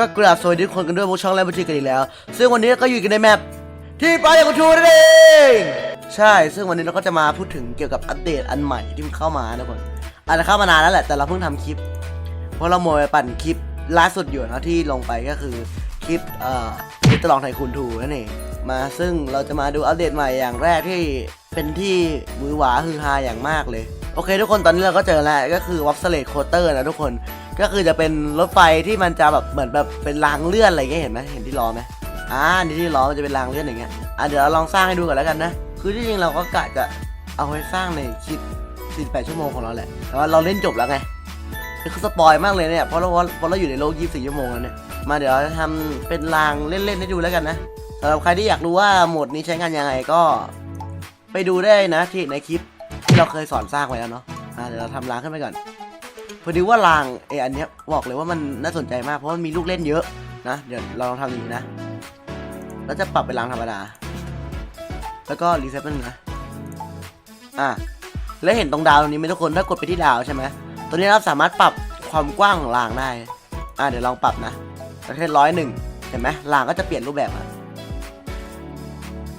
ก็กราบสวัสดีทุกคนกันด้วยพวกช่องแรมบัญชีกันอีกแล้ว ซึ่งวันนี้ก็อยู่กันในแมปที่ปลายอย่างทูนั่นเองใช่ ซึ่งวันนี้เราก็จะมาพูดถึงเกี่ยวกับอัปเดตอันใหม่ที่มันเข้ามานะทุกคนอาจจะเข้ามานานแล้วแหละแต่เราเพิ่งทำคลิป เพราะเราโมยปั่นคลิปล่าสุดอยู่นะที่ลงไปก็คือคลิปเอ่อคลิปตลองไทยคุณทูนั่นเองมาซึ่งเราจะมาดูอัปเดตใหม่อย่างแรกที่เป็นที่มือหวาฮือฮาอย่างมากเลย โอเคทุกคนตอนนี้เราก็เจอแล้วก็คือวัฟเสเลตโคเตอร์นะทุกคน ก็คือจะเป็นรถไฟที่มันจะแบบเหมือนแบบเป็นรางเลื่อนอะไรเงี้ยเห็นไหมเห็นที่ล้อไหมอ่านี่ที่ล้อมันจะเป็นรางเลื่อนอย่างเงี้ยอะเดี๋ยวเราลองสร้างให้ดูก่อนแล้วกันนะคือที่จริงเราก็กะจะเอาไว้สร้างในคลิป48ชั่วโมงของเราแหละแต่ว่าเราเล่นจบแล้วไงนี่คือสปอยมากเลยเนี่ยเพราะเราเพราะเราอยู่ในโลก24ชั่วโมงแล้วเนี่ยมาเดี๋ยวเราจะทำเป็นรางเล่นๆให้ดูแล้วกันนะสำหรับใครที่อยากรู้ว่าโหมดนี้ใช้งานยังไงก็ไปดูได้นะที่ในคลิปที่เราเคยสอนสร้างไว้แล้วเนาะอะเดี๋ยวเราทำรางขึ้นไปก่อน พอดีว่ารางไออันเนี้ยบอกเลยว่ามันน่าสนใจมากเพราะมันมีลูกเล่นเยอะนะเดี๋ยวเราลองทำอย่างนี้นะแล้วจะปรับเป็นรางธรรมดา แล้วก็รีเซ็ตนึงนะอะแล้วเห็นตรงดาวตรงนี้ไหมทุกคนถ้ากดไปที่ดาวใช่ไหมตัวนี้เราสามารถปรับความกว้างของรางได้ อะเดี๋ยวลองปรับนะประเทศร้อยหนึ่งเห็นไหมรางก็จะเปลี่ยนรูปแบบอะ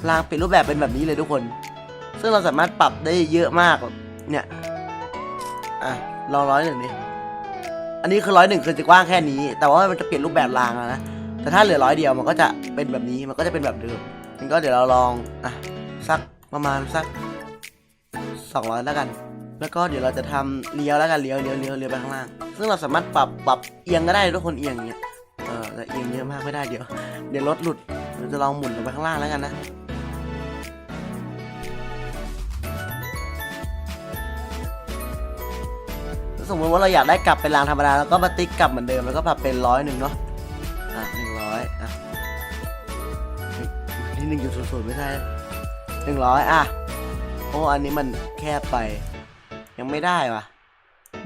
รางเปลี่ยนรูปแบบเป็นแบบนี้เลยทุกคน ซึ่งเราสามารถปรับได้เยอะมากเนี่ยอะ ลองร้อยหนึ่งดิ อันนี้คือร้อยหนึ่งคือจะกว้างแค่นี้ แต่ว่ามันจะเปลี่ยนรูปแบบรางแล้วนะ แต่ถ้าเหลือร้อยเดียวมันก็จะเป็นแบบนี้ มันก็จะเป็นแบบเดิมงั้นก็เดี๋ยวเราลองอะสักประมาณสักสองร้อยแล้วกัน แล้วก็เดี๋ยวเราจะทำเลี้ยวแล้วกันเลี้ยวเลี้ยวเลี้ยวเลี้ยวไปข้างล่าง ซึ่งเราสามารถปรับปรับเอียงก็ได้ทุกคนเอียงอย่างเงี้ย เออแต่เอียงเยอะมากไม่ได้เดี๋ยว เดี๋ยวรถหลุด เราจะลองหมุนลงไปข้างล่างแล้วกันนะ สมมติว่าเราอยากได้กลับเป็นรางธรรมดาแล้วก็มาติ๊กกลับเหมือนเดิมแล้วก็ปรับเป็นร้อยหนึ่งเนาะอะหนึ่งร้อยอะที่หนึ่งจุดศูนย์ศูนย์ไม่ใช่หนึ่งร้อยอะโอ้อันนี้มันแคบไป ยังไม่ได้วะ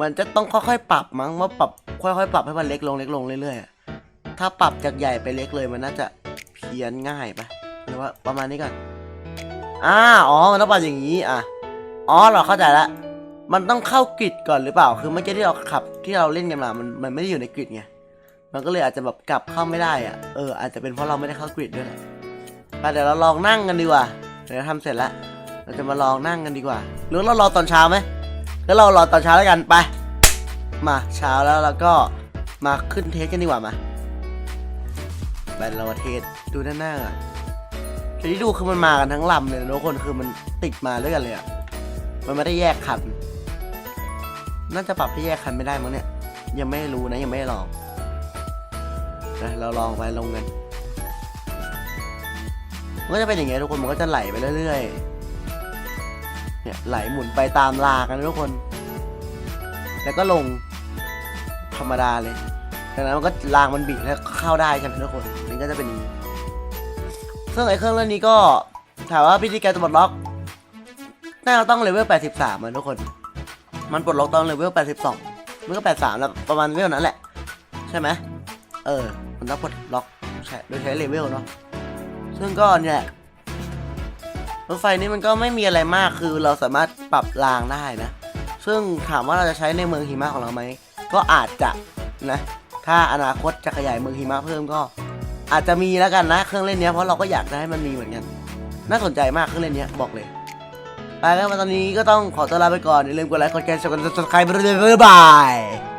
มันจะต้องค่อยๆปรับมั้งว่าปรับค่อยๆปรับให้มันเล็กลงเล็กลงเรื่อยๆถ้าปรับจากใหญ่ไปเล็กเลยมันน่าจะเพี้ยนง่ายปะหรือว่าประมาณนี้ก่อนอ่าอ๋อมันต้องปรับอย่างนี้อะอ๋อเราเข้าใจละ มันต้องเข้ากริดก่อนหรือเปล่า คือเมื่อกี้ที่เราขับที่เราเล่นกันมา มันมันไม่ได้อยู่ในกริดไง มันก็เลยอาจจะแบบกลับเข้าไม่ได้อะเอออาจจะเป็นเพราะเราไม่ได้เข้ากริดด้วยแหละไปเดี๋ยวเราลองนั่งกันดีกว่า เดี๋ยวทำเสร็จแล้ว เราจะมาลองนั่งกันดีกว่า หรือเรารอตอนเช้าไหมแล้วเรารอตอนเช้าแล้วกันไป มาเช้าแล้วเราก็มาขึ้นเทสกันดีกว่ามาไปเราเทสดูด้านหน้าก่อนที่ดูคือมันมากันทั้งลำเลยทุกคนคือมันติดมาด้วยกันเลยอะ มันไม่ได้แยกคัน น่าจะปรับให้แยกคันไม่ได้มั้งเนี่ย ยังไม่รู้นะยังไม่ลองนะเราลองไปลงกันมันก็จะเป็นอย่างเงี้ยทุกคนมันก็จะไหลไปเรื่อยๆ เนี่ยไหลหมุนไปตามรากันทุกคน แล้วก็ลงธรรมดาเลยดังนั้นมันก็รางมันบีบแล้วเข้าได้ใช่ไหมทุกคนมันก็จะเป็นอย่างนี้ซึ่งไอ้เครื่องเล่นนี้ก็ถามว่าพิธีการจะปลดล็อกน่าจะต้องเลเวล83มันทุกคน มันปลดล็อกตอนเลเวล 82 มันก็ 83 แล้วประมาณเลเวลนั้นแหละ ใช่ไหมเออ มันต้องปลดล็อกใช่โดยใช้เลเวลเนาะ ซึ่งก็เนี่ยรถไฟนี้มันก็ไม่มีอะไรมากคือเราสามารถปรับรางได้นะ ซึ่งถามว่าเราจะใช้ในเมืองหิมะของเราไหม ก็อาจจะนะ ถ้าอนาคตจะขยายเมืองหิมะเพิ่มก็ อาจจะมีแล้วกันนะเครื่องเล่นเนี้ยเพราะเราก็อยากจะให้มันมีเหมือนกัน น่าสนใจมากเครื่องเล่นเนี้ยบอกเลย ไปแล้วมาตอนนี้ก็ต้องขอตัวลาไปก่อนอย่าลืมกดไลค์กดแชร์กดติดตามกันด้วยบ๊ายบาย